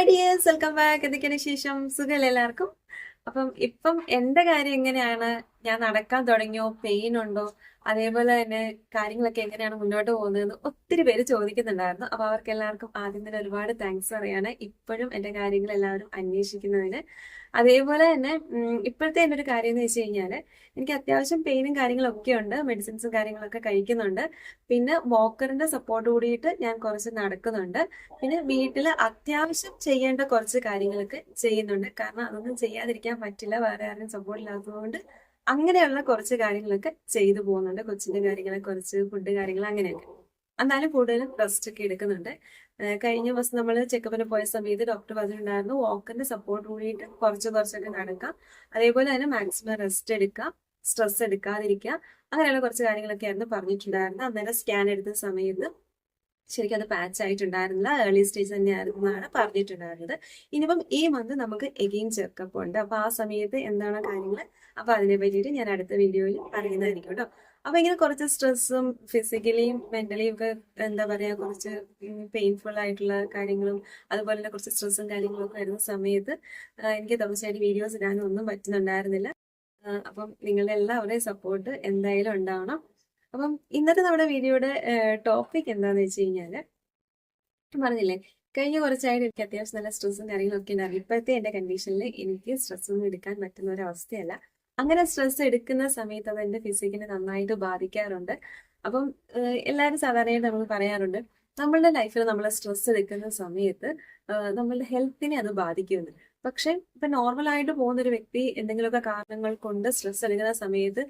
Hi dears welcome back. എന്തൊക്കെയാണ് ശേഷം സുഖമല്ലേ എല്ലാവർക്കും? അപ്പം ഇപ്പം എന്റെ കാര്യം എങ്ങനെയാണ്? ഞാൻ നടക്കാൻ തുടങ്ങിയോ? പെയിൻ ഉണ്ടോ? അതേപോലെ തന്നെ കാര്യങ്ങളൊക്കെ എങ്ങനെയാണ് മുന്നോട്ട് പോകുന്നതെന്ന് ഒത്തിരി പേര് ചോദിക്കുന്നുണ്ടായിരുന്നു. അപ്പൊ അവർക്ക് എല്ലാവർക്കും ആദ്യം തന്നെ ഒരുപാട് താങ്ക്സ് പറയാണ്. ഇപ്പോഴും എന്റെ കാര്യങ്ങൾ എല്ലാവരും അന്വേഷിക്കുന്നതിന് അതേപോലെ തന്നെ ഇപ്പോഴത്തെ എന്റെ ഒരു കാര്യം എന്ന് വെച്ച് കഴിഞ്ഞാൽ എനിക്ക് അത്യാവശ്യം പെയിനും കാര്യങ്ങളൊക്കെ ഉണ്ട് മെഡിസിൻസും കാര്യങ്ങളൊക്കെ കഴിക്കുന്നുണ്ട്. പിന്നെ വോക്കറിന്റെ സപ്പോർട്ട് കൂടിയിട്ട് ഞാൻ കുറച്ച് നടക്കുന്നുണ്ട്. പിന്നെ വീട്ടിൽ അത്യാവശ്യം ചെയ്യേണ്ട കുറച്ച് കാര്യങ്ങളൊക്കെ ചെയ്യുന്നുണ്ട്. കാരണം അതൊന്നും ചെയ്യാതിരിക്കാൻ പറ്റില്ല വേറെ ആരും സപ്പോർട്ട് ഇല്ലാത്തതുകൊണ്ട് അങ്ങനെയുള്ള കുറച്ച് കാര്യങ്ങളൊക്കെ ചെയ്തു പോകുന്നുണ്ട്. കൊച്ചിന്റെ കാര്യങ്ങളെ കുറച്ച് ഫുഡ് കാര്യങ്ങൾ അങ്ങനെയൊക്കെ. എന്നാലും കൂടുതലും റെസ്റ്റ് ഒക്കെ എടുക്കുന്നുണ്ട്. കഴിഞ്ഞ ദിവസം നമ്മൾ ചെക്കപ്പിന് പോയ സമയത്ത് ഡോക്ടർ പറഞ്ഞിട്ടുണ്ടായിരുന്നു വോക്കിന്റെ സപ്പോർട്ട് കൂടിയിട്ട് കുറച്ച് കുറച്ചൊക്കെ നടക്കാം. അതേപോലെ തന്നെ മാക്സിമം റെസ്റ്റ് എടുക്കാം സ്ട്രെസ് എടുക്കാതിരിക്കുക അങ്ങനെയുള്ള കുറച്ച് കാര്യങ്ങളൊക്കെ ആയിരുന്നു പറഞ്ഞിട്ടുണ്ടായിരുന്നത്. അന്നേരം സ്കാൻ എടുത്ത സമയത്ത് ശരിക്കും അത് പാച്ച് ആയിട്ടുണ്ടായിരുന്നില്ല. ഏർലി സ്റ്റേജ് തന്നെയായിരുന്നു എന്നാണ് പറഞ്ഞിട്ടുണ്ടായിരുന്നത്. ഇനിയിപ്പം ഈ മന്ത് നമുക്ക് എഗെയിൻ ചെക്കപ്പ് ഉണ്ട്. അപ്പൊ ആ സമയത്ത് എന്താണ് കാര്യങ്ങൾ അപ്പൊ അതിനെ പറ്റിയിട്ട് ഞാൻ അടുത്ത വീഡിയോയിൽ പറയുന്നതായിരിക്കും കേട്ടോ. അപ്പൊ ഇങ്ങനെ കുറച്ച് സ്ട്രെസ്സും ഫിസിക്കലിയും മെന്റലിയും ഒക്കെ എന്താ പറയാ കുറച്ച് പെയിൻഫുൾ ആയിട്ടുള്ള കാര്യങ്ങളും അതുപോലെ തന്നെ കുറച്ച് സ്ട്രെസ്സും കാര്യങ്ങളും ഒക്കെ വരുന്ന സമയത്ത് എനിക്ക് തുടർച്ചയായിട്ട് വീഡിയോസ് ഇടാനും ഒന്നും പറ്റുന്നുണ്ടായിരുന്നില്ല അപ്പം നിങ്ങളുടെ എല്ലാവരുടെയും സപ്പോർട്ട് എന്തായാലും ഉണ്ടാവണം. അപ്പം ഇന്നത്തെ നമ്മുടെ വീഡിയോയുടെ ടോപ്പിക് എന്താന്ന് വെച്ച് കഴിഞ്ഞാൽ പറഞ്ഞില്ലേ കഴിഞ്ഞ കുറച്ചായിട്ട് എനിക്ക് അത്യാവശ്യം നല്ല സ്ട്രെസ്സും കാര്യങ്ങളൊക്കെ ഉണ്ടായിരുന്നു. ഇപ്പോഴത്തെ എന്റെ കണ്ടീഷനിൽ എനിക്ക് സ്ട്രെസ്സൊന്നും എടുക്കാൻ പറ്റുന്ന ഒരു അവസ്ഥയല്ല. അങ്ങനെ സ്ട്രെസ് എടുക്കുന്ന സമയത്ത് അത് എന്റെ ഫിസിക്കിനെ നന്നായിട്ട് ബാധിക്കാറുണ്ട്. അപ്പം എല്ലാവരും സാധാരണയായിട്ട് നമ്മൾ പറയാറുണ്ട് നമ്മളുടെ ലൈഫിൽ നമ്മൾ സ്ട്രെസ് എടുക്കുന്ന സമയത്ത് നമ്മളുടെ ഹെൽത്തിനെ അത് ബാധിക്കുമെന്ന് പക്ഷെ ഇപ്പൊ നോർമൽ ആയിട്ട് പോകുന്ന ഒരു വ്യക്തി എന്തെങ്കിലുമൊക്കെ കാരണങ്ങൾ കൊണ്ട് സ്ട്രെസ് എടുക്കുന്ന സമയത്ത്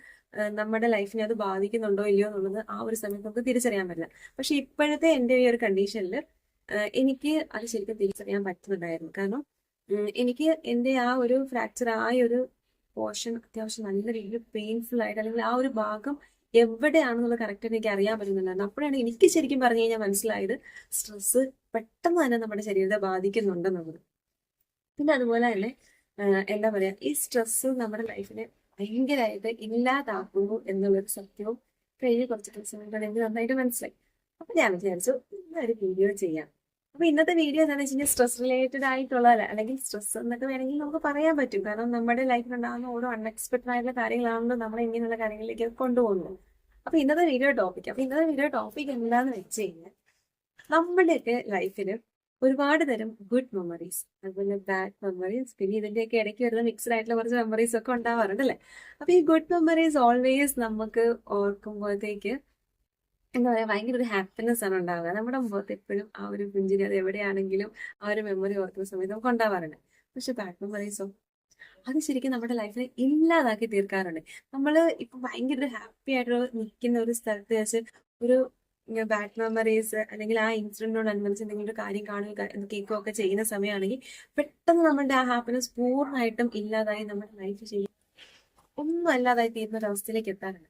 നമ്മുടെ ലൈഫിനെ അത് ബാധിക്കുന്നുണ്ടോ ഇല്ലയോ എന്നുള്ളത് ആ ഒരു സമയത്ത് നമുക്ക് തിരിച്ചറിയാൻ പറ്റില്ല. പക്ഷെ ഇപ്പോഴത്തെ എന്റെ ഈ ഒരു കണ്ടീഷനിൽ എനിക്ക് അത് ശരിക്കും തിരിച്ചറിയാൻ പറ്റുന്നുണ്ടായിരുന്നു. കാരണം എനിക്ക് എന്റെ ആ ഒരു ഫ്രാക്ചർ ആ ഒരു പോർഷൻ അത്യാവശ്യം നല്ല രീതിയിൽ പെയിൻഫുൾ ആയിട്ട് അല്ലെങ്കിൽ ആ ഒരു ഭാഗം എവിടെയാണെന്നുള്ള കറക്റ്റ് എനിക്ക് അറിയാൻ പറ്റുന്നുണ്ടായിരുന്നു. അപ്പോഴാണ് എനിക്ക് ശരിക്കും പറഞ്ഞു കഴിഞ്ഞാൽ മനസ്സിലായത് സ്ട്രെസ് പെട്ടെന്ന് തന്നെ നമ്മുടെ ശരീരത്തെ ബാധിക്കുന്നുണ്ടെന്നുള്ളത്. പിന്നെ അതുപോലെ തന്നെ എന്താ പറയാ ഈ സ്ട്രെസ് നമ്മുടെ ലൈഫിനെ ഭയങ്കരമായിട്ട് ഇല്ലാതാക്കുന്നു എന്നുള്ളൊരു സത്യവും കഴിഞ്ഞ കുറച്ച് ദിവസം കൊണ്ട് എനിക്ക് നന്നായിട്ട് മനസ്സിലായി. അപ്പൊ ഞാൻ വിചാരിച്ചു ഇന്നൊരു വീഡിയോ ചെയ്യാം. അപ്പൊ ഇന്നത്തെ വീഡിയോ എന്താണെന്ന് വെച്ച് കഴിഞ്ഞാൽ സ്ട്രെസ് റിലേറ്റഡ് ആയിട്ടുള്ളതല്ല. അല്ലെങ്കിൽ സ്ട്രെസ് എന്നൊക്കെ വേണമെങ്കിൽ നമുക്ക് പറയാൻ പറ്റും. കാരണം നമ്മുടെ ലൈഫിൽ ഉണ്ടാകുന്ന ഓരോ അൺഎക്സ്പെക്ടഡ് ആയിട്ടുള്ള കാര്യങ്ങളാണല്ലോ നമ്മൾ ഇങ്ങനെയുള്ള കാര്യങ്ങളിലേക്ക് കൊണ്ടുപോകുന്നത്. അപ്പൊ ഇന്നത്തെ വീഡിയോ ടോപ്പിക് അപ്പൊ ഇന്നത്തെ വീഡിയോ ടോപ്പിക് എന്താന്ന് വെച്ച് കഴിഞ്ഞാൽ നമ്മുടെയൊക്കെ ലൈഫിൽ ഒരുപാട് തരം ഗുഡ് മെമ്മറീസ് അതുപോലെ ബാഡ് മെമ്മറീസ് പിന്നെ ഇതിന്റെയൊക്കെ ഇടയ്ക്ക് വരുന്ന മിക്സ്ഡ് ആയിട്ടുള്ള കുറച്ച് മെമ്മറീസ് ഒക്കെ ഉണ്ടാവാറുണ്ട് അല്ലേ? അപ്പൊ ഈ ഗുഡ് മെമ്മറീസ് ഓൾവേസ് നമുക്ക് ഓർക്കുമ്പോഴത്തേക്ക് എന്താ പറയാ ഭയങ്കര ഒരു ഹാപ്പിനെസ് ആണ് ഉണ്ടാവുക. നമ്മുടെ മുഖത്ത് എപ്പോഴും ആ ഒരു പുഞ്ചിരി അത് എവിടെയാണെങ്കിലും ആ ഒരു മെമ്മറി ഓർക്കുന്ന സമയത്ത് നമുക്ക് ഉണ്ടാവാറുണ്ട്. പക്ഷെ ബാഡ് മെമ്മറീസോ അത് ശരിക്കും നമ്മുടെ ലൈഫിനെ ഇല്ലാതാക്കി തീർക്കാറുണ്ട്. നമ്മൾ ഇപ്പൊ ഭയങ്കര ഒരു ഹാപ്പി ആയിട്ട് നിൽക്കുന്ന ഒരു സ്ഥലത്ത് വെച്ച് ഒരു ബാഡ് മെമ്മറീസ് അല്ലെങ്കിൽ ആ ഇൻസിഡന്റിനോടനുബന്ധിച്ച് എന്തെങ്കിലും ഒരു കാര്യം കാണുക കേൾക്കുകയോ ഒക്കെ ചെയ്യുന്ന സമയമാണെങ്കിൽ പെട്ടെന്ന് നമ്മുടെ ആ ഹാപ്പിനെസ് പൂർണമായിട്ടും ഇല്ലാതായി നമ്മുടെ ലൈഫ് ചെയ്യും ഒന്നും അല്ലാതായി തീരുന്ന ഒരു അവസ്ഥയിലേക്ക് എത്താറുണ്ട്.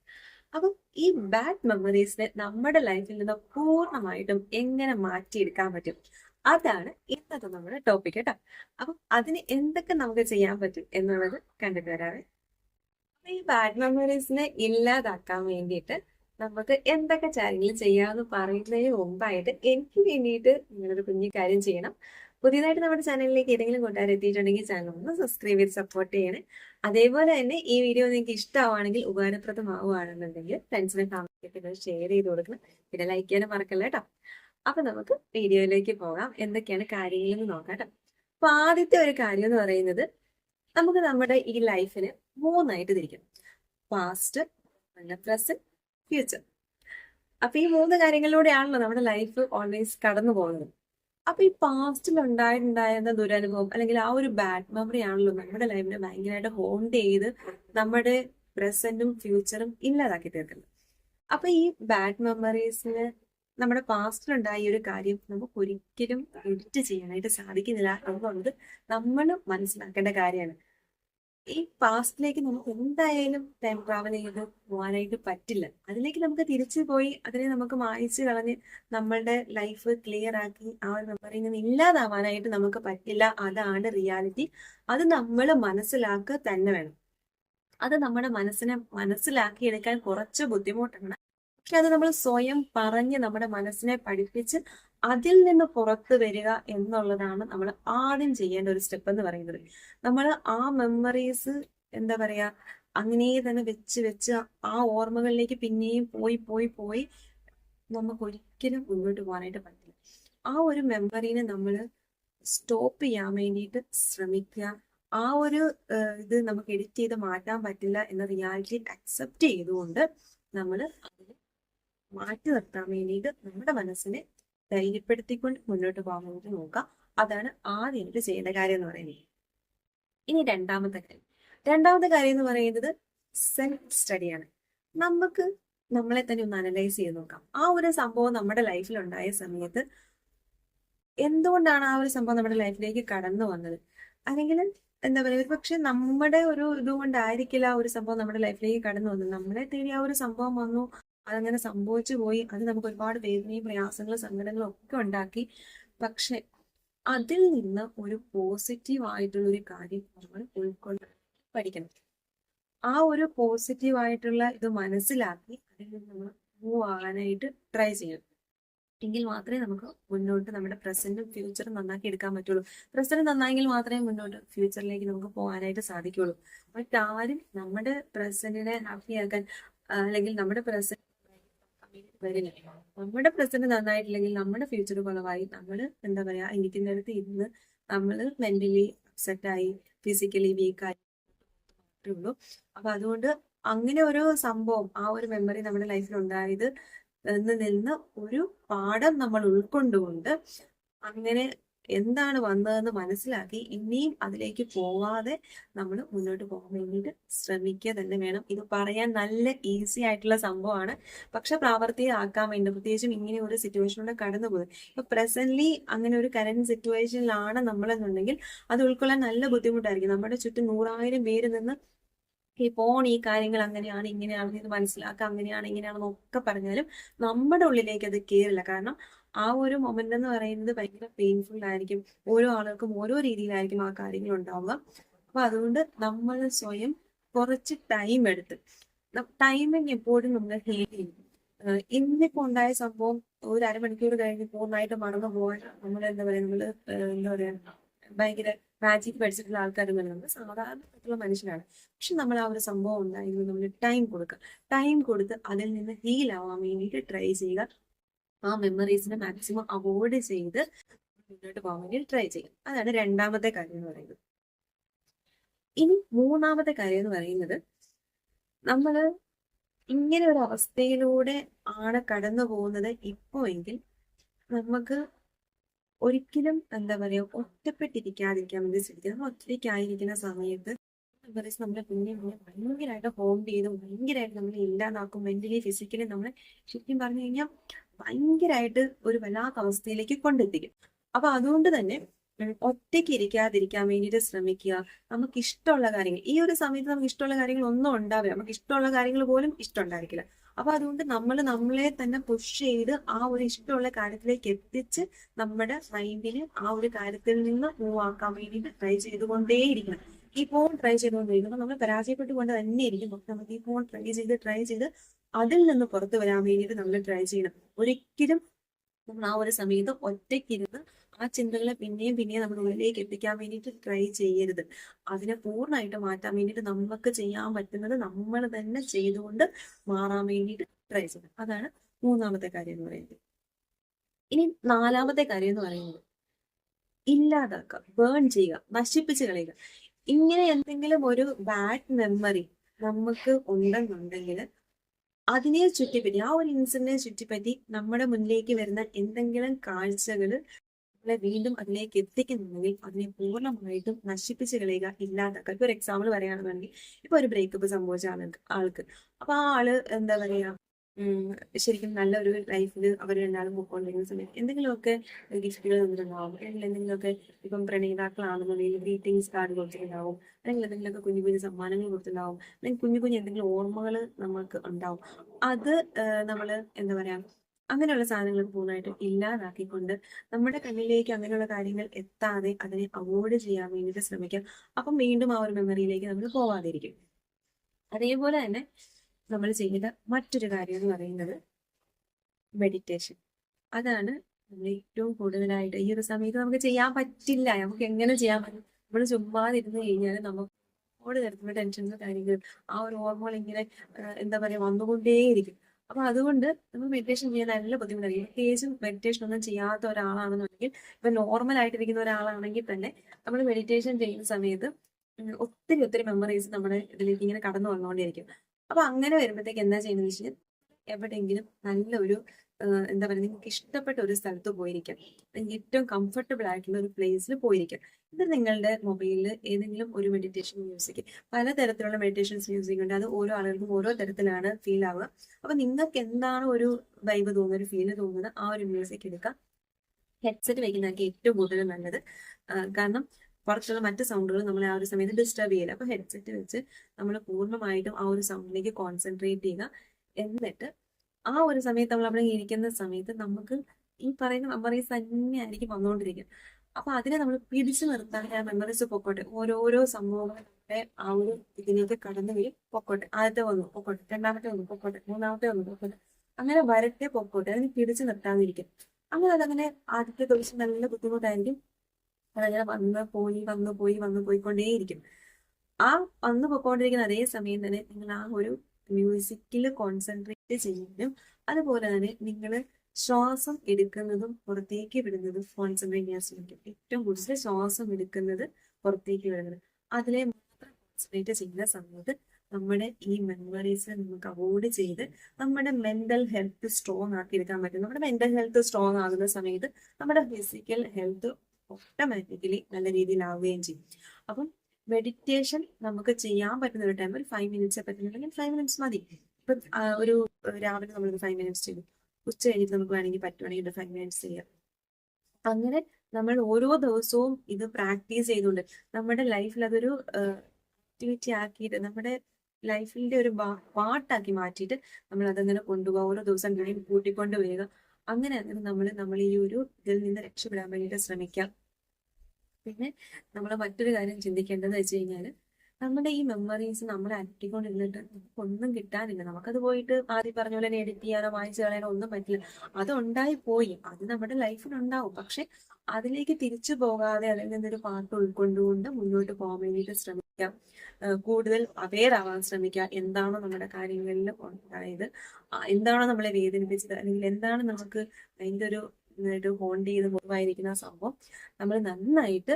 അപ്പം ഈ ബാഡ് മെമ്മറീസിനെ നമ്മുടെ ലൈഫിൽ നിന്ന് പൂർണമായിട്ടും എങ്ങനെ മാറ്റിയെടുക്കാൻ പറ്റും? അതാണ് ഇന്നത്തെ നമ്മുടെ ടോപ്പിക് കേട്ടോ. അപ്പം അതിന് എന്തൊക്കെ നമുക്ക് ചെയ്യാൻ പറ്റും എന്നുള്ളത് കണ്ടിട്ട് വരാവേ. ഈ ബാഡ് മെമ്മറീസിനെ ഇല്ലാതാക്കാൻ വേണ്ടിയിട്ട് നമുക്ക് എന്തൊക്കെ കാര്യങ്ങൾ ചെയ്യാമെന്ന് പറയുന്നതിന് മുമ്പായിട്ട് എനിക്ക് വേണ്ടിയിട്ട് നിങ്ങളൊരു കുഞ്ഞു കാര്യം ചെയ്യണം. പുതിയതായിട്ട് നമ്മുടെ ചാനലിലേക്ക് ഏതെങ്കിലും കൂട്ടുകാർ എത്തിയിട്ടുണ്ടെങ്കിൽ ചാനൽ ഒന്ന് സബ്സ്ക്രൈബ് ചെയ്ത് സപ്പോർട്ട് ചെയ്യണേ. അതേപോലെ തന്നെ ഈ വീഡിയോ നിങ്ങൾക്ക് ഇഷ്ടമാവുകയാണെങ്കിൽ ഉപകാരപ്രദമാവുകയാണെന്നുണ്ടെങ്കിൽ ഫ്രണ്ട്സിനെ ഫാമിലിയൊക്കെ ഷെയർ ചെയ്ത് കൊടുക്കണം. പിന്നെ ലൈക്ക് ചെയ്യാനും മറക്കല്ല കേട്ടോ അപ്പൊ നമുക്ക് വീഡിയോയിലേക്ക് പോകാം. എന്തൊക്കെയാണ് കാര്യങ്ങൾ എന്ന് നോക്കാം കേട്ടോ അപ്പൊ ആദ്യത്തെ ഒരു കാര്യം എന്ന് പറയുന്നത് നമുക്ക് നമ്മുടെ ഈ ലൈഫിന് മൂന്നായിട്ട് തിരിക്കാം. പാസ്റ്റ് പ്രസന്റ് ഫ്യൂച്ചർ അപ്പൊ ഈ മൂന്ന് കാര്യങ്ങളിലൂടെയാണല്ലോ നമ്മുടെ ലൈഫ് ഓൾവേസ് കടന്നു പോകുന്നത് അപ്പൊ ഈ പാസ്റ്റിൽ ഉണ്ടായിട്ടുണ്ടായിരുന്ന ദുരനുഭവം അല്ലെങ്കിൽ ആ ഒരു ബാഡ് മെമ്മറി ആണല്ലോ നമ്മുടെ ലൈഫിനെ ഭയങ്കരമായിട്ട് ഹോണ്ട് ചെയ്ത് നമ്മുടെ പ്രസന്റും ഫ്യൂച്ചറും ഇല്ലാതാക്കി തീർക്കുന്നത്. അപ്പൊ ഈ ബാഡ് മെമ്മറീസിന് നമ്മുടെ പാസ്റ്റിലുണ്ടായ ഈ ഒരു കാര്യം നമുക്ക് ഒരിക്കലും എഡിറ്റ് ചെയ്യാനായിട്ട് സാധിക്കുന്നില്ല എന്നുള്ളത് നമ്മൾ മനസ്സിലാക്കേണ്ട കാര്യമാണ്. ഈ പാസ്റ്റിലേക്ക് നമുക്ക് എന്തായാലും ടൈം ട്രാവൽ ചെയ്ത് പോകാനായിട്ട് പറ്റില്ല. അതിലേക്ക് നമുക്ക് തിരിച്ചു പോയി അതിനെ നമുക്ക് മായ്ച്ചു കളഞ്ഞ് നമ്മളുടെ ലൈഫ് ക്ലിയർ ആക്കി ആ ഒരു മെമ്മറിയിൽ നിന്ന് ഇല്ലാതാവാനായിട്ട് നമുക്ക് പറ്റില്ല. അതാണ് റിയാലിറ്റി അത് നമ്മൾ മനസ്സിലാക്കുക തന്നെ വേണം. അത് നമ്മുടെ മനസ്സിനെ മനസ്സിലാക്കിയെടുക്കാൻ കുറച്ച് ബുദ്ധിമുട്ടാണ് അത് നമ്മൾ സ്വയം പറഞ്ഞ് നമ്മുടെ മനസ്സിനെ പഠിപ്പിച്ച് അതിൽ നിന്ന് പുറത്തു വരിക എന്നുള്ളതാണ് നമ്മൾ ആദ്യം ചെയ്യേണ്ട ഒരു സ്റ്റെപ്പ് എന്ന് പറയുന്നത്. നമ്മൾ ആ മെമ്മറീസ് എന്താ പറയാ അങ്ങനെ തന്നെ വെച്ച് വെച്ച് ആ ഓർമ്മകളിലേക്ക് പിന്നെയും പോയി പോയി പോയി നമുക്ക് ഒരിക്കലും മുന്നോട്ട് പോകാനായിട്ട് പറ്റില്ല. ആ ഒരു മെമ്മറീനെ നമ്മൾ സ്റ്റോപ്പ് ചെയ്യാൻ വേണ്ടിയിട്ട് ശ്രമിക്കുക. ആ ഒരു ഇത് നമുക്ക് എഡിറ്റ് ചെയ്ത് മാറ്റാൻ പറ്റില്ല എന്ന റിയാലിറ്റി അക്സെപ്റ്റ് ചെയ്തുകൊണ്ട് നമ്മൾ അതിനെ മാറ്റി നിർത്താൻ വേണ്ടിയിട്ട് നമ്മുടെ മനസ്സിനെ ധൈര്യപ്പെടുത്തിക്കൊണ്ട് മുന്നോട്ട് പോകാൻ വേണ്ടി നോക്കുക അതാണ് ആദ്യമായിട്ട് ചെയ്യേണ്ട കാര്യം എന്ന് പറയുന്നത്. ഇനി രണ്ടാമത്തെ കാര്യം. രണ്ടാമത്തെ കാര്യം എന്ന് പറയുന്നത് സെൽഫ് സ്റ്റഡിയാണ് നമുക്ക് നമ്മളെ തന്നെ ഒന്ന് അനലൈസ് ചെയ്ത് നോക്കാം. ആ ഒരു സംഭവം നമ്മുടെ ലൈഫിൽ ഉണ്ടായ സമയത്ത് എന്തുകൊണ്ടാണ് ആ ഒരു സംഭവം നമ്മുടെ ലൈഫിലേക്ക് കടന്നു വന്നത്? അല്ലെങ്കിൽ എന്താ പറയുക പക്ഷെ നമ്മുടെ ഒരു ഇതുകൊണ്ടായിരിക്കില്ല ആ ഒരു സംഭവം നമ്മുടെ ലൈഫിലേക്ക് കടന്നു വന്നത്. നമ്മളെ തേടി ആ ഒരു സംഭവം വന്നു. അതങ്ങനെ സംഭവിച്ചു പോയി. അത് നമുക്ക് ഒരുപാട് വേദനയും പ്രയാസങ്ങളും സങ്കടങ്ങളും ഒക്കെ ഉണ്ടാക്കി. പക്ഷെ അതിൽ നിന്ന് ഒരു പോസിറ്റീവ് ആയിട്ടുള്ള ഒരു കാര്യം നമ്മൾ ഉൾക്കൊണ്ട് പഠിക്കണം. ആ ഒരു പോസിറ്റീവ് ആയിട്ടുള്ള ഇത് മനസ്സിലാക്കി അതിൽ നമ്മൾ മൂവ് ആകാനായിട്ട് ട്രൈ ചെയ്യണം. എങ്കിൽ മാത്രമേ നമുക്ക് മുന്നോട്ട് നമ്മുടെ പ്രസന്റും ഫ്യൂച്ചറും നന്നാക്കി എടുക്കാൻ പറ്റുള്ളൂ. പ്രസന്റ് നന്നായെങ്കിൽ മാത്രമേ മുന്നോട്ട് ഫ്യൂച്ചറിലേക്ക് നമുക്ക് പോകാനായിട്ട് സാധിക്കുള്ളൂ മറ്റാരും നമ്മുടെ പ്രസന്റിനെ ഹാപ്പിയാക്കാൻ അല്ലെങ്കിൽ നമ്മുടെ പ്രസന്റ് വരില്ല നമ്മുടെ പ്രസന്റ് നന്നായിട്ടില്ലെങ്കിൽ നമ്മുടെ ഫ്യൂച്ചർ കുളവായി നമ്മൾ എന്താ പറയാ ഇരിക്കുന്നിടത്ത് ഇരുന്ന് നമ്മൾ മെന്റലി അപ്സെറ്റായി ഫിസിക്കലി വീക്കായി ഉള്ളൂ. അപ്പൊ അതുകൊണ്ട് അങ്ങനെ ഒരു സംഭവം ആ ഒരു മെമ്മറി നമ്മുടെ ലൈഫിൽ ഉണ്ടായത് എന്ന് നിന്ന് ഒരു പാഠം നമ്മൾ ഉൾക്കൊണ്ടുകൊണ്ട് അങ്ങനെ എന്താണ് വന്നതെന്ന് മനസ്സിലാക്കി ഇനിയും അതിലേക്ക് പോവാതെ നമ്മൾ മുന്നോട്ട് പോകാൻ വേണ്ടിയിട്ട് ശ്രമിക്കുക തന്നെ വേണം. ഇത് പറയാൻ നല്ല ഈസി ആയിട്ടുള്ള സംഭവമാണ്. പക്ഷെ പ്രാവർത്തികമാക്കാൻ വേണ്ടി പ്രത്യേകിച്ചും ഇങ്ങനെ ഒരു സിറ്റുവേഷനിലൂടെ കടന്നു പോകുന്നത്. ഇപ്പൊ പ്രസന്റ്ലി അങ്ങനെ ഒരു കറന്റ് സിറ്റുവേഷനിലാണ് നമ്മളെന്നുണ്ടെങ്കിൽ അത് ഉൾക്കൊള്ളാൻ നല്ല ബുദ്ധിമുട്ടായിരിക്കും. നമ്മുടെ ചുറ്റും നൂറായിരം പേര് നിന്ന് ഈ ഫോൺ ഈ കാര്യങ്ങൾ അങ്ങനെയാണ് ഇങ്ങനെയാണ് ഇത് മനസ്സിലാക്കുക അങ്ങനെയാണ് ഇങ്ങനെയാണെന്ന് ഒക്കെ പറഞ്ഞാലും നമ്മുടെ ഉള്ളിലേക്ക് അത് കയറില്ല കാരണം ആ ഒരു മൊമെന്റ് എന്ന് പറയുന്നത് ഭയങ്കര പെയിൻഫുൾ ആയിരിക്കും. ഓരോ ആളുകൾക്കും ഓരോ രീതിയിലായിരിക്കും ആ കാര്യങ്ങൾ ഉണ്ടാവുക. അപ്പൊ അതുകൊണ്ട് നമ്മൾ സ്വയം കുറച്ച് ടൈം എടുത്ത് ടൈമിങ് എപ്പോഴും നമ്മൾ ഹീൽ ചെയ്യും ഇന്നിപ്പോ ഉണ്ടായ സംഭവം ഒരു അരമണിക്കൂർ കഴിഞ്ഞ് പൂർണമായിട്ട് മറന്നു പോകാൻ നമ്മൾ എന്താ പറയാ നമ്മൾ എന്താ പറയാ ഭയങ്കര മാജിക് പഠിച്ചിട്ടുള്ള ആൾക്കാരൊന്നും നമ്മൾ സാധാരണ മനുഷ്യരാണ്. പക്ഷെ നമ്മൾ ആ ഒരു സംഭവം ഉണ്ടായിരുന്നു നമ്മൾ ടൈം കൊടുക്കുക. ടൈം കൊടുത്ത് അതിൽ നിന്ന് ഹീൽ ആവാൻ വേണ്ടിയിട്ട് ട്രൈ ചെയ്യുക. ആ മെമ്മറീസിനെ മാക്സിമം അവോയ്ഡ് ചെയ്ത് മുന്നോട്ട് പോകാൻ വേണ്ടി ട്രൈ ചെയ്യും. അതാണ് രണ്ടാമത്തെ കാര്യം എന്ന് പറയുന്നത്. ഇനി മൂന്നാമത്തെ കാര്യം എന്ന് പറയുന്നത് നമ്മൾ ഇങ്ങനെ ഒരു അവസ്ഥയിലൂടെ ആണ് കടന്നു പോകുന്നത് ഇപ്പോ എങ്കിൽ നമുക്ക് ഒരിക്കലും എന്താ പറയാ ഒറ്റപ്പെട്ടിരിക്കാതിരിക്കാൻ വേണ്ടി ശ്രദ്ധിക്കുക നമ്മൾ ഒറ്റയ്ക്കായിരിക്കുന്ന സമയത്ത് മെമ്മറീസ് നമ്മളെ പിന്നെ ഭയങ്കരമായിട്ട് ഹോം ചെയ്തും ഭയങ്കരമായിട്ട് നമ്മളെ ഇല്ലാതാക്കും മെന്റലി ഫിസിക്കലി നമ്മളെ ശരിക്കും പറഞ്ഞു കഴിഞ്ഞാൽ ഭയങ്കരമായിട്ട് ഒരു വല്ലാത്ത അവസ്ഥയിലേക്ക് കൊണ്ടെത്തിക്കും. അപ്പൊ അതുകൊണ്ട് തന്നെ ഒറ്റയ്ക്ക് ഇരിക്കാതിരിക്കാൻ വേണ്ടിയിട്ട് ശ്രമിക്കുക. നമുക്ക് ഇഷ്ടമുള്ള കാര്യങ്ങൾ ഈ ഒരു സമയത്ത് നമുക്ക് ഇഷ്ടമുള്ള കാര്യങ്ങൾ ഒന്നും ഉണ്ടാവില്ല. നമുക്ക് ഇഷ്ടമുള്ള കാര്യങ്ങൾ പോലും ഇഷ്ടം ഉണ്ടായിരിക്കില്ല അപ്പൊ അതുകൊണ്ട് നമ്മൾ നമ്മളെ തന്നെ പുഷ് ചെയ്ത് ആ ഒരു ഇഷ്ടമുള്ള കാര്യത്തിലേക്ക് എത്തിച്ച് നമ്മുടെ മൈൻഡിന് ആ ഒരു കാര്യത്തിൽ നിന്ന് മൂവ് ആക്കാൻ വേണ്ടിയിട്ട് ട്രൈ ചെയ്തുകൊണ്ടേയിരിക്കണം. ഈ ഫോൺ ട്രൈ ചെയ്തുകൊണ്ടിരിക്കുമ്പോൾ നമ്മൾ പരാജയപ്പെട്ടുകൊണ്ട് തന്നെ ഇരിക്കും നമുക്ക് ഈ ഫോൺ ട്രൈ ചെയ്ത് ട്രൈ ചെയ്ത് അതിൽ നിന്ന് പുറത്തു വരാൻ വേണ്ടിയിട്ട് നമ്മൾ ട്രൈ ചെയ്യണം. ഒരിക്കലും നമ്മൾ ആ ഒരു സമയത്ത് ഒറ്റയ്ക്കിരുന്ന് ആ ചിന്തകളെ പിന്നെയും പിന്നെയും നമ്മുടെ ഉള്ളിലേക്ക് എത്തിക്കാൻ വേണ്ടിയിട്ട് ട്രൈ ചെയ്യരുത്. അതിനെ പൂർണമായിട്ട് മാറ്റാൻ വേണ്ടിയിട്ട് നമുക്ക് ചെയ്യാൻ പറ്റുന്നത് നമ്മൾ തന്നെ ചെയ്തുകൊണ്ട് മാറാൻ വേണ്ടിയിട്ട് ട്രൈ ചെയ്യണം. അതാണ് മൂന്നാമത്തെ കാര്യം എന്ന് പറയുന്നത്. ഇനി നാലാമത്തെ കാര്യം എന്ന് പറയുന്നത് ഇല്ലാതാക്കുക ബേൺ ചെയ്യുക നശിപ്പിച്ച് കളയുക. ഇങ്ങനെ എന്തെങ്കിലും ഒരു ബാഡ് മെമ്മറി നമുക്ക് ഉണ്ടെന്നുണ്ടെങ്കിൽ അതിനെ ചുറ്റിപ്പറ്റി ആ ഒരു ഇൻസിഡന്റിനെ ചുറ്റിപ്പറ്റി നമ്മുടെ മുന്നിലേക്ക് വരുന്ന എന്തെങ്കിലും കാഴ്ചകൾ നമ്മളെ വീണ്ടും അതിലേക്ക് എത്തിക്കുന്നുണ്ടെങ്കിൽ അതിനെ പൂർണമായിട്ടും നശിപ്പിച്ച് കളയുക ഇല്ലാതാക്കുക. ഇപ്പൊ ഒരു എക്സാമ്പിൾ പറയുകയാണെന്നുണ്ടെങ്കിൽ ഇപ്പൊ ഒരു ബ്രേക്കപ്പ് സംഭവിച്ച ആൾക്ക് ആൾക്ക്. അപ്പൊ ആ ആൾ എന്താ പറയാ ശരിക്കും നല്ലൊരു ലൈഫിൽ അവർ രണ്ടാളും പോയിക്കൊണ്ടിരിക്കുന്ന സമയത്ത് എന്തെങ്കിലുമൊക്കെ ഗിഫ്റ്റുകൾ തന്നിട്ടുണ്ടാവും. അല്ലെങ്കിൽ എന്തെങ്കിലുമൊക്കെ ഇപ്പം പ്രണയിതാക്കളാണെന്നുണ്ടെങ്കിൽ ഗ്രീറ്റിംഗ്സ് കാർഡ് കൊടുത്തിട്ടുണ്ടാവും. അല്ലെങ്കിൽ എന്തെങ്കിലുമൊക്കെ കുഞ്ഞു കുഞ്ഞു സമ്മാനങ്ങൾ കൊടുത്തിട്ടുണ്ടാവും. അല്ലെങ്കിൽ കുഞ്ഞു കുഞ്ഞു എന്തെങ്കിലും ഓർമ്മകൾ നമുക്ക് ഉണ്ടാവും. അത് നമ്മൾ എന്താ പറയാ അങ്ങനെയുള്ള സാധനങ്ങൾ പൂർണമായിട്ടും ഇല്ലാതാക്കിക്കൊണ്ട് നമ്മുടെ കണ്ണിലേക്ക് അങ്ങനെയുള്ള കാര്യങ്ങൾ എത്താതെ അതിനെ അവോയ്ഡ് ചെയ്യാൻ വേണ്ടിയിട്ട് ശ്രമിക്കാം. അപ്പം വീണ്ടും ആ ഒരു മെമ്മറിയിലേക്ക് നമ്മൾ പോവാതിരിക്കും. അതേപോലെ തന്നെ നമ്മൾ ചെയ്യേണ്ട മറ്റൊരു കാര്യം എന്ന് പറയുന്നത് മെഡിറ്റേഷൻ അതാണ് നമ്മൾ ഏറ്റവും കൂടുതലായിട്ട് ഈ ഒരു സമയത്ത് നമുക്ക് ചെയ്യാൻ പറ്റില്ല. നമുക്ക് എങ്ങനെ ചെയ്യാൻ പറ്റും? നമ്മൾ ചുമ്മാതിരുന്ന് കഴിഞ്ഞാൽ നമുക്ക് ഒരുപാട് തരത്തിലുള്ള ടെൻഷൻസ് കാര്യങ്ങളും ആ ഒരു ഓർമ്മകൾ ഇങ്ങനെ എന്താ പറയാ വന്നുകൊണ്ടേയിരിക്കും. അപ്പൊ അതുകൊണ്ട് നമ്മൾ മെഡിറ്റേഷൻ ചെയ്യാൻ നല്ല ബുദ്ധിമുട്ടായിരിക്കും. പ്രത്യേകിച്ചും മെഡിറ്റേഷൻ ഒന്നും ചെയ്യാത്ത ഒരാളാണെന്നുണ്ടെങ്കിൽ ഇപ്പൊ നോർമൽ ആയിട്ടിരിക്കുന്ന ഒരാളാണെങ്കിൽ തന്നെ നമ്മൾ മെഡിറ്റേഷൻ ചെയ്യുന്ന സമയത്ത് ഒത്തിരി ഒത്തിരി മെമ്മറീസ് നമ്മുടെ ഇതിലേക്ക് ഇങ്ങനെ കടന്നു വന്നുകൊണ്ടിരിക്കും അപ്പൊ അങ്ങനെ വരുമ്പോഴത്തേക്ക് എന്താ ചെയ്യുന്നത് വെച്ച് എവിടെയെങ്കിലും നല്ലൊരു എന്താ പറയുക നിങ്ങൾക്ക് ഇഷ്ടപ്പെട്ട ഒരു സ്ഥലത്ത് പോയിരിക്കാം. നിങ്ങൾക്ക് ഏറ്റവും കംഫർട്ടബിൾ ആയിട്ടുള്ള ഒരു പ്ലേസിൽ പോയിരിക്കാം. ഇത് നിങ്ങളുടെ മൊബൈലിൽ ഏതെങ്കിലും ഒരു മെഡിറ്റേഷൻ മ്യൂസിക് പലതരത്തിലുള്ള മെഡിറ്റേഷൻസ് മ്യൂസിക് ഉണ്ട്. അത് ഓരോ ആളുകൾക്കും ഓരോ തരത്തിലാണ് ഫീൽ ആവുക. അപ്പൊ നിങ്ങൾക്ക് എന്താണ് ഒരു വൈബ് തോന്നുന്നത് ഒരു ഫീൽ തോന്നുന്നത് ആ ഒരു മ്യൂസിക് എടുക്കുക. ഹെഡ്സെറ്റ് വയ്ക്കുന്നതൊക്കെ ഏറ്റവും കൂടുതൽ നല്ലത്. കാരണം പുറത്തുള്ള മറ്റ് സൗണ്ടുകൾ നമ്മളെ ആ ഒരു സമയത്ത് ഡിസ്റ്റർബ് ചെയ്യില്ല. അപ്പൊ ഹെഡ്സെറ്റ് വെച്ച് നമ്മൾ പൂർണമായിട്ടും ആ ഒരു സൗണ്ടിലേക്ക് കോൺസെൻട്രേറ്റ് ചെയ്യുക. എന്നിട്ട് ആ ഒരു സമയത്ത് നമ്മൾ അവിടെ ഇരിക്കുന്ന സമയത്ത് നമുക്ക് ഈ പറയുന്ന മെമ്മറീസ് തന്നെയായിരിക്കും വന്നുകൊണ്ടിരിക്കുക. അപ്പൊ അതിനെ നമ്മൾ പിടിച്ചു നിർത്താൻ ആ മെമ്മറീസ് പൊക്കോട്ടെ. ഓരോരോ സംഭവങ്ങളുടെ ആ ഒരു ഇതിലേക്ക് കടന്നു വരും. പൊക്കോട്ടെ. ആദ്യത്തെ വന്നു പൊക്കോട്ടെ. രണ്ടാമത്തെ വന്നു പൊക്കോട്ടെ. മൂന്നാമത്തെ വന്നു പൊക്കോട്ടെ. അങ്ങനെ വരട്ടെ പൊക്കോട്ടെ. അതിന് പിടിച്ചു നിർത്താതിരിക്കും അങ്ങനെ അതങ്ങനെ ആദ്യത്തെ ദിവസം നല്ല ബുദ്ധിമുട്ടായിരിക്കും. അതങ്ങനെ വന്ന് പോയി വന്ന് പോയി വന്ന് പോയിക്കൊണ്ടേയിരിക്കും. ആ വന്നു പോയിക്കൊണ്ടിരിക്കുന്ന അതേ സമയം തന്നെ നിങ്ങൾ ആ ഒരു മ്യൂസിക്കിൽ കോൺസെൻട്രേറ്റ് ചെയ്യാനും അതുപോലെ തന്നെ നിങ്ങൾ ശ്വാസം എടുക്കുന്നതും പുറത്തേക്ക് വിടുന്നതും കോൺസെൻട്രേറ്റ് ചെയ്യാൻ ശ്രമിക്കും. ഏറ്റവും കൂടുതൽ ശ്വാസം എടുക്കുന്നത് പുറത്തേക്ക് വിടുന്നത്. അതിലെ മാത്രം കോൺസെൻട്രേറ്റ് ചെയ്യുന്ന സമയത്ത് നമ്മുടെ ഈ മെമ്മറീസ് നമുക്ക് അവോയ്ഡ് ചെയ്ത് നമ്മുടെ മെന്റൽ ഹെൽത്ത് സ്ട്രോങ് ആക്കി എടുക്കാൻ പറ്റും. നമ്മുടെ മെന്റൽ ഹെൽത്ത് സ്ട്രോങ് ആകുന്ന സമയത്ത് നമ്മുടെ ഫിസിക്കൽ ഹെൽത്ത് ഓട്ടോമാറ്റിക്കലി നല്ല രീതിയിലാവുകയും ചെയ്യും. അപ്പം മെഡിറ്റേഷൻ നമുക്ക് ചെയ്യാൻ പറ്റുന്ന ഒരു ടൈം ഒരു ഫൈവ് മിനിറ്റ്സ് പറ്റുന്നുണ്ടെങ്കിൽ ഫൈവ് മിനിറ്റ്സ് മതി. ഇപ്പം ഒരു രാവിലെ നമ്മൾ ഫൈവ് മിനിറ്റ്സ് ചെയ്യും. ഉച്ച കഴിഞ്ഞിട്ട് നമുക്ക് വേണമെങ്കിൽ പറ്റുവാണെങ്കിൽ ഫൈവ് മിനിറ്റ്സ് ചെയ്യാം. അങ്ങനെ നമ്മൾ ഓരോ ദിവസവും ഇത് പ്രാക്ടീസ് ചെയ്തുകൊണ്ട് നമ്മുടെ ലൈഫിൽ അതൊരു ആക്ടിവിറ്റി ആക്കിയിട്ട് നമ്മുടെ ലൈഫിന്റെ ഒരു പാട്ടാക്കി മാറ്റിയിട്ട് നമ്മൾ അതങ്ങനെ കൊണ്ടുപോകുക. ഓരോ ദിവസം കഴിയും കൂട്ടിക്കൊണ്ട് വരിക. അങ്ങനെ അങ്ങനെ നമ്മൾ നമ്മൾ ഈ ഒരു ഇതിൽ നിന്ന് രക്ഷപ്പെടാൻ വേണ്ടിയിട്ട് ശ്രമിക്കാം. പിന്നെ നമ്മൾ മറ്റൊരു കാര്യം ചിന്തിക്കേണ്ടത് വെച്ച് കഴിഞ്ഞാൽ നമ്മുടെ ഈ മെമ്മറീസ് നമ്മൾ അറ്റിക്കൊണ്ടിരുന്നിട്ട് നമുക്ക് ഒന്നും കിട്ടാനില്ല. നമുക്കത് പോയിട്ട് ആദ്യം പറഞ്ഞ പോലെ എഡിറ്റ് ചെയ്യാനോ വായിച്ചു കളയാനോ ഒന്നും പറ്റില്ല. അത് ഉണ്ടായി പോയി. അത് നമ്മുടെ ലൈഫിൽ ഉണ്ടാവും. പക്ഷെ അതിലേക്ക് തിരിച്ചു പോകാതെ അല്ലെങ്കിൽ എന്തൊരു പാട്ട് ഉൾക്കൊണ്ടുകൊണ്ട് മുന്നോട്ട് പോകാൻ വേണ്ടിയിട്ട് ശ്രമിക്കാം. കൂടുതൽ അവെയർ ആവാൻ ശ്രമിക്കുക എന്താണോ നമ്മുടെ കാര്യങ്ങളിൽ ഉണ്ടായത്. എന്താണ് നമ്മളെ വേദനിപ്പിച്ചത്. അല്ലെങ്കിൽ എന്താണ് നമുക്ക് അതിന്റെ ഒരു ഒരു ഹോണ്ട് ചെയ്ത് പോകാതിരിക്കുന്ന സംഭവം നമ്മൾ നന്നായിട്ട്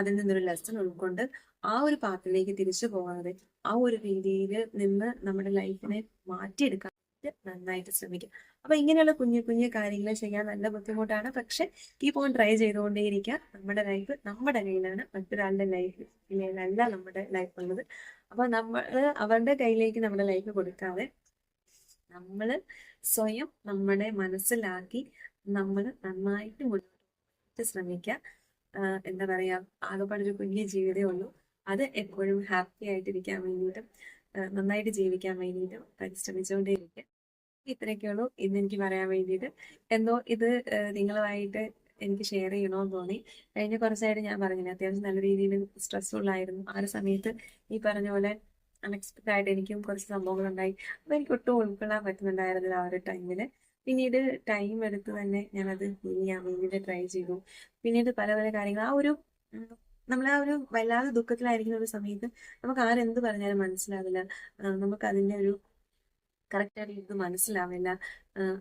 അതിൽ നിന്നൊരു ലെസൺ ഉൾക്കൊണ്ട് ആ ഒരു പാത്തിലേക്ക് തിരിച്ചു പോകാതെ ആ ഒരു രീതിയിൽ നിന്ന് നമ്മുടെ ലൈഫിനെ മാറ്റിയെടുക്കാൻ നന്നായിട്ട് ശ്രമിക്കുക. അപ്പൊ ഇങ്ങനെയുള്ള കുഞ്ഞു കുഞ്ഞു കാര്യങ്ങൾ ചെയ്യാൻ നല്ല ബുദ്ധിമുട്ടാണ്. പക്ഷെ കീപ്പ് ഓൺ ട്രൈ ചെയ്തുകൊണ്ടേയിരിക്കുക. നമ്മുടെ ലൈഫ് നമ്മുടെ കയ്യിലാണ്. മറ്റൊരാളുടെ ലൈഫ് അല്ല നമ്മുടെ ലൈഫ് ഉള്ളത്. അപ്പൊ നമ്മൾ അവരുടെ കയ്യിലേക്ക് നമ്മുടെ ലൈഫ് കൊടുക്കാതെ നമ്മൾ സ്വയം നമ്മുടെ മനസ്സിലാക്കി നമ്മൾ നന്നായിട്ട് മുന്നോട്ട് ശ്രമിക്കുക എന്താ പറയാ ആകെപ്പാടൊരു കുഞ്ഞു ജീവിതമേ ഉള്ളൂ. അത് എപ്പോഴും ഹാപ്പി ആയിട്ടിരിക്കാൻ വേണ്ടിയിട്ടും നന്നായിട്ട് ജീവിക്കാൻ വേണ്ടിയിട്ടും പരിശ്രമിച്ചുകൊണ്ടേയിരിക്കുക ഇത്രയൊക്കെയുള്ളൂ ഇന്ന് എനിക്ക് പറയാൻ വേണ്ടിയിട്ട്. എന്തോ ഇത് നിങ്ങളുമായിട്ട് എനിക്ക് ഷെയർ ചെയ്യണമെന്ന് തോന്നി. കഴിഞ്ഞ കുറച്ചായിട്ട് ഞാൻ പറഞ്ഞില്ല അത്യാവശ്യം നല്ല രീതിയിൽ സ്ട്രെസ്ഫുൾ ആയിരുന്നു. ആ ഒരു സമയത്ത് ഈ പറഞ്ഞ പോലെ അൺഎക്സ്പെക്റ്റഡ് ആയിട്ട് എനിക്കും കുറച്ച് സംഭവങ്ങൾ ഉണ്ടായി അപ്പൊ എനിക്ക് ഒട്ടും ഉൾക്കൊള്ളാൻ പറ്റുന്നുണ്ടായിരുന്നില്ല ആ ഒരു ടൈമിൽ പിന്നീട് ടൈം എടുത്ത് തന്നെ ഞാനത് ചെയ്യാൻ വേണ്ടിയിട്ട് ട്രൈ ചെയ്തു. പിന്നീട് പല പല കാര്യങ്ങൾ. ആ ഒരു നമ്മൾ ആ ഒരു വല്ലാതെ ദുഃഖത്തിലായിരിക്കുന്ന ഒരു സമയത്ത് നമുക്ക് ആരെന്ത് പറഞ്ഞാലും മനസ്സിലാവില്ല. നമുക്ക് അതിന്റെ ഒരു കറക്റ്റായിട്ട് ഇത് മനസ്സിലാവില്ല.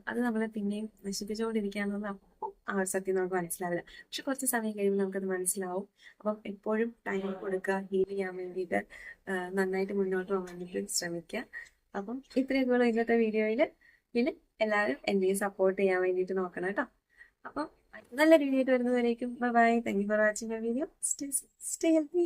അത് നമ്മളെ പിന്നെയും നശിപ്പിച്ചുകൊണ്ടിരിക്കുകയാണെന്ന് അപ്പോൾ ആ ഒരു സത്യം നമുക്ക് മനസ്സിലാവില്ല. പക്ഷെ കുറച്ച് സമയം കഴിയുമ്പോൾ നമുക്കത് മനസ്സിലാവും. അപ്പം എപ്പോഴും ടൈം കൊടുക്കുക ഹീൽ ചെയ്യാൻ വേണ്ടിയിട്ട് നന്നായിട്ട് മുന്നോട്ട് പോകാൻ വേണ്ടിയിട്ട് ശ്രമിക്കുക. അപ്പം ഇത്രയൊക്കെയുള്ള ഇന്നത്തെ വീഡിയോയിൽ പിന്നെ എല്ലാവരും എന്നെയും സപ്പോർട്ട് ചെയ്യാൻ വേണ്ടിയിട്ട് നോക്കണം കേട്ടോ. അപ്പം നല്ല വീഡിയോ ആയിട്ട് വരുന്നവരേക്കും bye bye thank you for watching my video stay stay healthy